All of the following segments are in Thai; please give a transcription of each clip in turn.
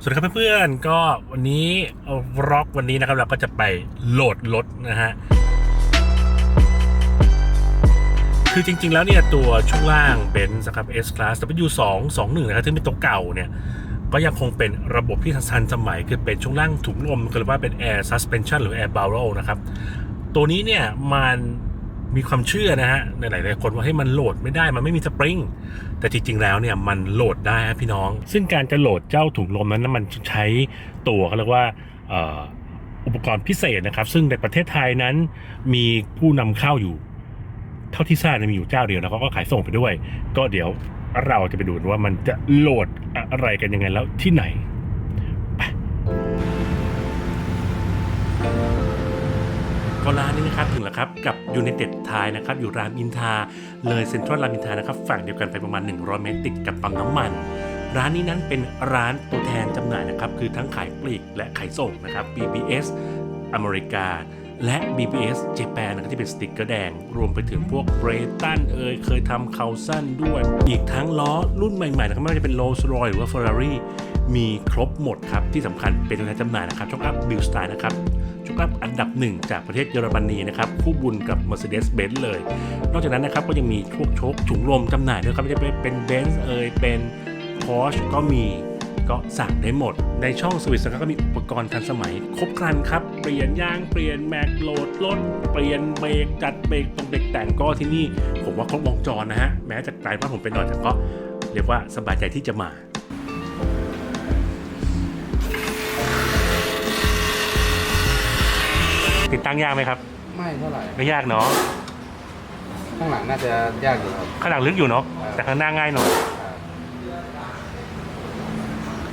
สวัสดีครับเพื่อนๆก็วันนี้ร็อกวันนี้นะครับเราก็จะไปโหลดรถนะฮะคือจริงๆแล้วเนี่ยตัวช่วงล่างเบนซ์ครับ S Class W2 21นะครับที่เป็นตัวเก่าเนี่ยก็ยังคงเป็นระบบที่ทันสมัยคือเป็นช่วงล่างถุงลมคือเรียกว่าเป็น Air Suspension หรือ Air Barrel นะครับ ตัวนี้เนี่ยมัน มีความเชื่อนะฮะในหลายๆคนว่าให้มันโหลดไม่ได้มันไม่มีสปริงแต่จริงๆแล้วเนี่ยมันโหลดได้ครับพี่น้อง ซึ่งการจะโหลดเจ้าถุงลมนั้นมันใช้ตัวเขาเรียกว่าอุปกรณ์พิเศษนะครับ ซึ่งในประเทศไทยนั้นมีผู้นำเข้าอยู่ เท่าที่ทราบมีอยู่เจ้าเดียวนะเขาก็ขายส่งไปด้วย ก็เดี๋ยวเราจะไปดูว่ามันจะโหลดอะไรกันยังไงแล้วที่ไหน ก็ร้านนี้นะครับถึงแล้วครับกับ United Thai นะครับอยู่รามอินทาเลยเซ็นทรัลรามอินทานะครับฝั่งเดียวกันไปประมาณ 100 เมตรติดกับปั๊มน้ำมันร้านนี้นั้นเป็นร้านตัวแทนจำหน่ายนะครับคือทั้งขายปลีกและขายส่งนะครับ BBS อเมริกา และ BBS เจแปนนะครับที่เป็นสติกเกอร์แดง รวมไปถึงพวกเบรตันเอยเคยทำเคาสั้นด้วย อีกทั้งล้อรุ่นใหม่ๆนะครับไม่ว่าจะเป็นโรลส์รอยหรือว่า Ferrari มีครบหมดครับ ที่สำคัญเป็นตัวแทนจำหน่ายนะครับช็อคอัพบิลสไตล์นะครับ ช็อคอัพอันดับหนึ่งจากประเทศเยอรมนีนะครับคู่บุญกับ Mercedes-Benz เลย นอกจากนั้นนะครับก็ยังมีพวกโชคถุงลมจำหน่ายด้วยครับไม่ว่เป็น Benz เอยเป็น Porsche ก็มีก็สั่งได้หมด ในช่องสวิตนะครับก็มีอุปกรณ์ทันสมัย ครบครันครับ เปลี่ยนยาง เปลี่ยนแม็กโหลดรถเปลี่ยนเบรกจัดเบรกตรงเด็กแต่งก็ที่นี่ ผมว่าครบวงจรนะฮะ แม้จะไกลบ้านผมไปหน่อยแต่ก็เรียกว่าสบายใจที่จะมา ติดตั้งยากไหมครับ ไม่เท่าไหร่ไม่ยากเนาะข้างหลังน่าจะยากอยู่ครับข้างหลังลึกอยู่เนาะแต่ข้างหน้าง่ายหน่อย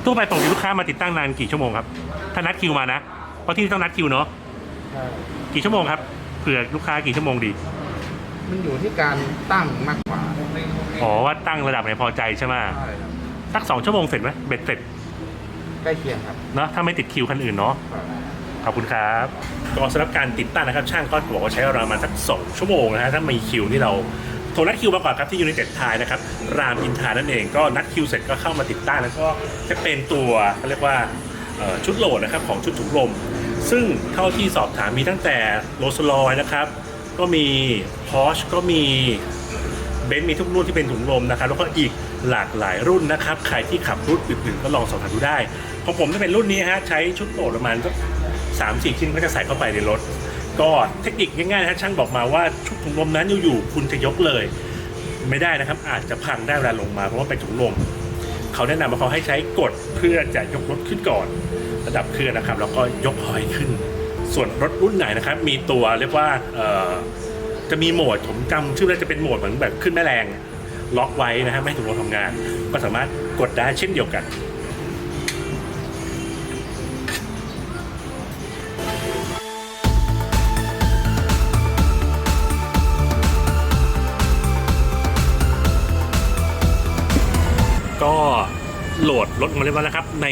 ทั่วไปปกติลูกค้ามาติดตั้งนานกี่ชั่วโมงครับถ้านัดคิวมานะเพราะที่นี่ต้องนัดคิวเนาะใช่กี่ชั่วโมงครับเผื่อลูกค้ากี่ชั่วโมงดี มันอยู่ที่การตั้งมากกว่าอ๋อว่าตั้งระดับไหนพอใจใช่ไหมใช่ครับสักสองชั่วโมงเสร็จไหมเบ็ดเสร็จใกล้เคียงครับเนาะถ้าไม่ติดคิวคันอื่นเนาะครับ ขอบคุณครับก็สำหรับการติดตั้งนะครับช่างก็บอกว่าใช้เวลาประมาณสัก 2 ชั่วโมงนะฮะถ้ามีคิวที่เราโทรนัดคิวมาก่อนครับที่ยู i นเต็ดไทยนะครับรามอินทานั่นเองก็นัดคิวเสร็จก็เข้ามาติดตั้งแล้วก็จะเป็นตัวเขาเรียกว่าชุดโหลดนะครับของชุดถุงลม ซึ่งเท่าที่สอบถามมีตั้งแต่โรสลอยนะครับก็มีพอชก็มีเบนซ์มีทุกรุ่นที่เป็นถุงลมนะครับแล้วก็อีกหลากหลายรุ่นนะครับ ใครที่ขับรุ่นอื่นๆก็ลองสอบถามดูได้ของผมจะเป็นรุ่นนี้ฮะใช้ชุดโหลดประมาณ สามสี่ชิ้นก็จะใส่เข้าไปในรถ ก็เทคนิคง่ายๆนะช่างบอกมาว่าชุดถุงลมนั้นอยู่ๆคุณจะยกเลย ไม่ได้นะครับ อาจจะพังได้เวลาลงมาเพราะว่าเป็นถุงลมเขาแนะนำว่าเขาให้ใช้กดเพื่อจะยกรถขึ้นก่อน ระดับเครื่องนะครับ แล้วก็ยกหอยขึ้น ส่วนรถรุ่นไหนนะครับ มีตัวเรียกว่าจะมีโหมดผมจำชื่อแล้วจะเป็นโหมดเหมือนแบบขึ้นแม่แรงล็อกไว้นะฮะไม่ให้ถุงลมทำงาน ก็สามารถกดได้เช่นเดียวกัน โหลดรถมาเรียบร้อยแล้วครับ ใน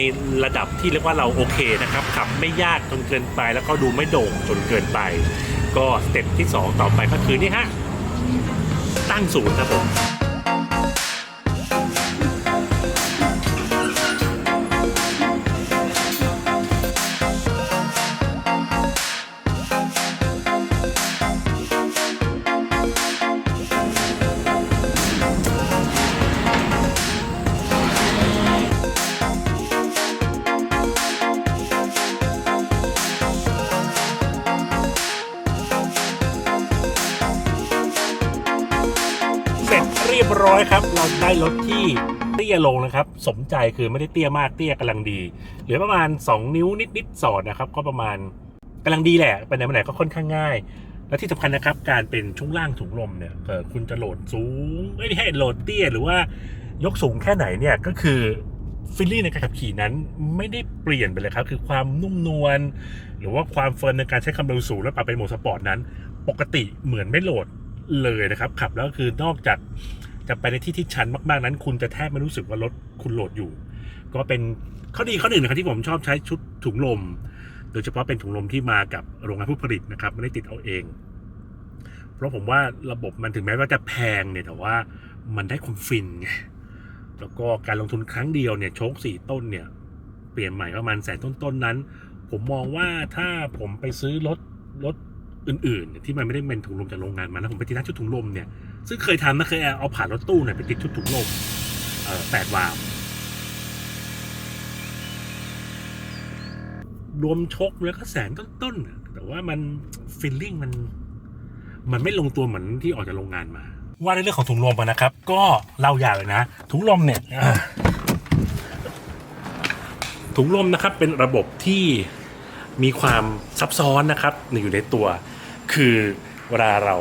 ระดับที่เรียกว่าเราโอเคนะครับขับไม่ยากจนเกินไป แล้วก็ดูไม่โด่งจนเกินไป ก็สเต็ปที่ 2 ต่อไปก็คือนี่ฮะตั้งศูนย์ครับผม ร็จเรียบร้อยครับ เราได้รถที่เตี้ยลงนะครับ สมใจคือไม่ได้เตี้ยมากเตี้ยกำลังดีเหลือประมาณ 2 นิ้วนิดๆสอดนะครับ ก็ประมาณกำลังดีแหละไปไหนมาไหนก็ค่อนข้างง่าย และที่สำคัญนะครับ การเป็นช่วงล่างถุงลมเนี่ยเกิดคุณจะโหลดสูงไม่ให้โหลดเตี้ยหรือว่ายกสูงแค่ไหนเนี่ยก็คือฟิลลิ่ในการขับขี่นั้นไม่ได้เปลี่ยนไปเลยครับ คือความนุ่มนวลหรือว่าความเฟิร์มในการใช้ความเร็วสูงและปรับเป็นโหมดสปอร์ตนั้น ปกติเหมือนไม่โหลด เลยนะครับ ขับแล้วคือนอกจากจะไปในที่ที่ชันมากๆนั้น คุณจะแทบไม่รู้สึกว่ารถคุณโหลดอยู่ ก็เป็นข้อดีข้อหนึ่งนะครับที่ผมชอบใช้ชุดถุงลม โดยเฉพาะเป็นถุงลมที่มากับโรงงานผู้ผลิตนะครับไม่ได้ติดเอาเอง เพราะผมว่าระบบมันถึงแม้ว่าจะแพงเนี่ยแต่ว่ามันได้ความฟินไงแล้วก็การลงทุนครั้งเดียวเนี่ยโชคสี่ต้นเนี่ยเปลี่ยนใหม่ประมาณแสนต้นๆนั้น ผมมองว่าถ้าผมไปซื้อรถรถ อื่นๆ ที่มันไม่ได้เป็นถุงลมจากโรงงานมาแล้วผมไปติดตั้งชุดถุงลมเนี่ยซึ่งเคยทำนะเคยเอาผ่านรถตู้เนี่ยไปติดชุดถุงลมเอ่อแปดวาล์วรวมชกแล้วก็แสนต้นๆน่ะแต่ว่ามันฟีลลิ่งมัน มันไม่ลงตัวเหมือนที่ออกจากโรงงานมา ว่าในเรื่องของถุงลมอะนะครับ ก็เล่ายาวเลยนะ ถุงลมเนี่ยอ่าถุงลมนะครับเป็นระบบที่มีความซับซ้อนนะครับอยู่ในตัว คือเวลาเรา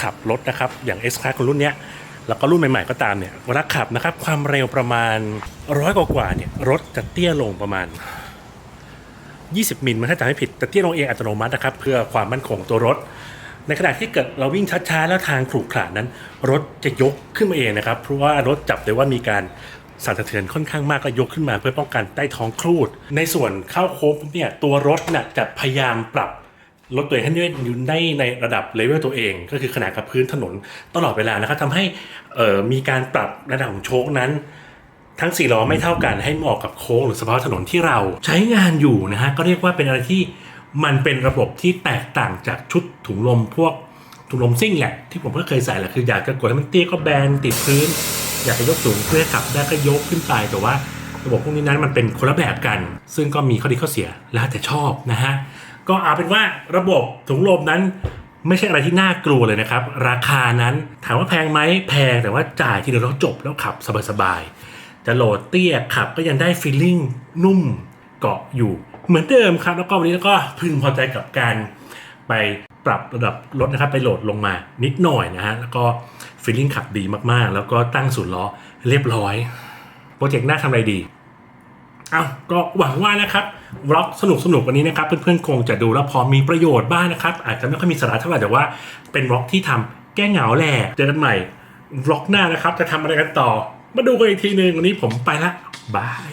ขับรถนะครับ อย่าง S Class ของรุ่นเนี้ยแล้วก็รุ่นใหม่ๆก็ตามเนี่ยเวลาขับนะครับ ความเร็วประมาณร้อยกว่าเนี่ยรถจะเตี้ยลงประมาณ 20 มิลมันถ้าจำไม่ผิดแต่เตี้ยลงเองอัตโนมัตินะครับเพื่อความมั่นคงตัวรถ ในขณะที่เกิดเราวิ่งช้าๆแล้วทางขรุขระนั้น รถจะยกขึ้นมาเองนะครับ เพราะว่ารถจับได้ว่ามีการสั่นสะเทือนค่อนข้างมากก็ยกขึ้นมาเพื่อป้องกันใต้ท้องครูด ในส่วนเข้าโค้งเนี่ยตัวรถน่ะจะพยายามปรับ รถตัวเองให้อยู่ในในระดับเลเวลตัวเอง ก็คือขนาดกับพื้นถนนตลอดเวลานะครับทำให้มีการปรับระดับของโชคนั้น ทั้งสี่ล้อไม่เท่ากันให้เหมาะกับโค้งหรือสภาพถนนที่เราใช้งานอยู่นะฮะก็เรียกว่าเป็นอะไรที่มันเป็นระบบที่แตกต่างจากชุดถุงลมพวกถุงลมซิ่งแหละที่ผมก็เคยใส่แหละคืออยากจะกดให้มันเตี้ยก็แบนติดพื้น อยากจะยกสูงเพื่อขับได้ก็ยกขึ้นไปแต่ว่าระบบพวกนี้นั้นมันเป็นคนละแบบกัน ซึ่งก็มีข้อดีข้อเสียแล้วแต่ชอบนะฮะ ก็เอาเป็นว่าระบบถุงลมนั้นไม่ใช่อะไรที่น่ากลัวเลยนะครับ ราคานั้นถามว่าแพงไหมแพงแต่ว่าจ่ายทีเดียวแล้วจบแล้วขับสบายๆจะโหลดเตี้ยขับก็ยังได้ฟีลลิ่งนุ่มเกาะอยู่เหมือนเดิมครับ แล้วก็วันนี้ก็พึงพอใจกับการไปปรับระดับรถนะครับไปโหลดลงมานิดหน่อยนะฮะแล้วก็ฟีลลิ่งขับดีมากๆ แล้วก็ตั้งศูนย์ล้อเรียบร้อยโปรเจกต์หน้าทำอะไรดี อาก็หวังว่านะครับวล็อกสนุกสนุกวันนี้นะครับ เพื่อนๆคงจะดูแล้วพอมีประโยชน์บ้างนะครับ อาจจะไม่ค่อยมีสาระเท่าไหร่แต่ว่าเป็นวล็อกที่ทำแก้เหงาแหละเจอกันใหม่วล็อกหน้านะครับ จะทำอะไรกันต่อ มาดูกันอีกทีหนึ่งวันนี้ผมไปละบาย